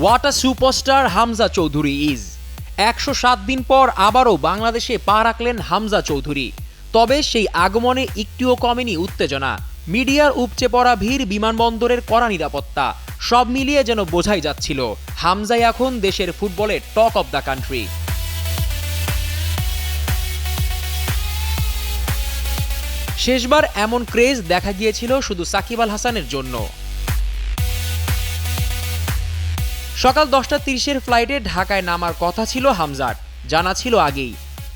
What a superstar Hamza Chowdhury is একশো সাত দিন পর আবারও বাংলাদেশে পা রাখলেন হামজা চৌধুরী। তবে সেই আগমনে একটুও কমেনি উত্তেজনা। মিডিয়ার উপচে পড়া ভিড়, বিমানবন্দরের কড়া নিরাপত্তা, সব মিলিয়ে যেন বোঝাই যাচ্ছিল হামজাই এখন দেশের ফুটবলের টক অব দ্য কান্ট্রি। শেষবার এমন ক্রেজ দেখা গিয়েছিল শুধু সাকিব আল হাসানের জন্য। সকাল দশটা তিরিশের ফ্লাইটে ঢাকায় নামার কথা ছিল হামজার। জানা ছিল আগেই।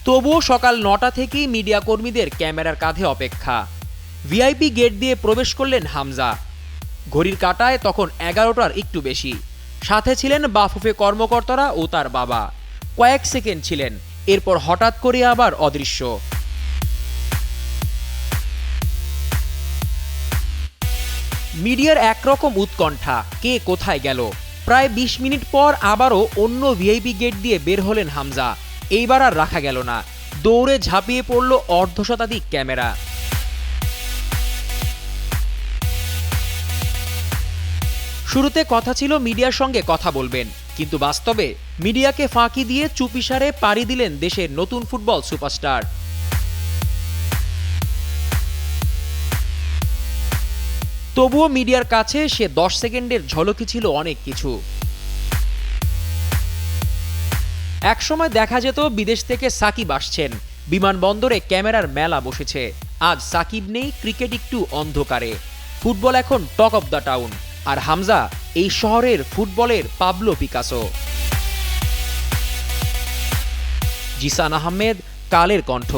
তবুও সকাল নটা থেকেই মিডিয়া কর্মীদের ক্যামেরার কাঁধে অপেক্ষা। ভিআইপি গেট দিয়ে প্রবেশ করলেন হামজা। ঘড়ির কাটায় তখন এগারোটার একটু বেশি। সাথে ছিলেন বাফুফে কর্মকর্তারা ও তার বাবা। কয়েক সেকেন্ড ছিলেন। এরপর হঠাৎ করে আবার অদৃশ্য। মিডিয়ার একরকম উৎকণ্ঠা, কে কোথায় গেল? প্রায় বিশ মিনিট পর আবারও অন্য ভিআইপি গেট দিয়ে বের হলেন হামজা। এইবার আর রাখা গেল না। দৌড়ে ঝাঁপিয়ে পড়ল অর্ধশতাধিক ক্যামেরা। শুরুতে কথা ছিল মিডিয়ার সঙ্গে কথা বলবেন, কিন্তু বাস্তবে মিডিয়াকে ফাঁকি দিয়ে চুপিসারে পাড়ি দিলেন দেশের নতুন ফুটবল সুপারস্টার। তবুও মিডিয়ার কাছে সে দশ সেকেন্ডের ঝলকি ছিল অনেক কিছু। একসময় দেখা যেত বিদেশ থেকে সাকিব আসছেন। বিমানবন্দরে ক্যামেরার মেলা বসেছে। আজ সাকিব নেই, ক্রিকেট একটু অন্ধকারে। ফুটবল এখন টক অব দ্য টাউন। আর হামজা, এই শহরের ফুটবলের পাবলো পিকাসো। জিসান আহমেদ, কালের কণ্ঠ।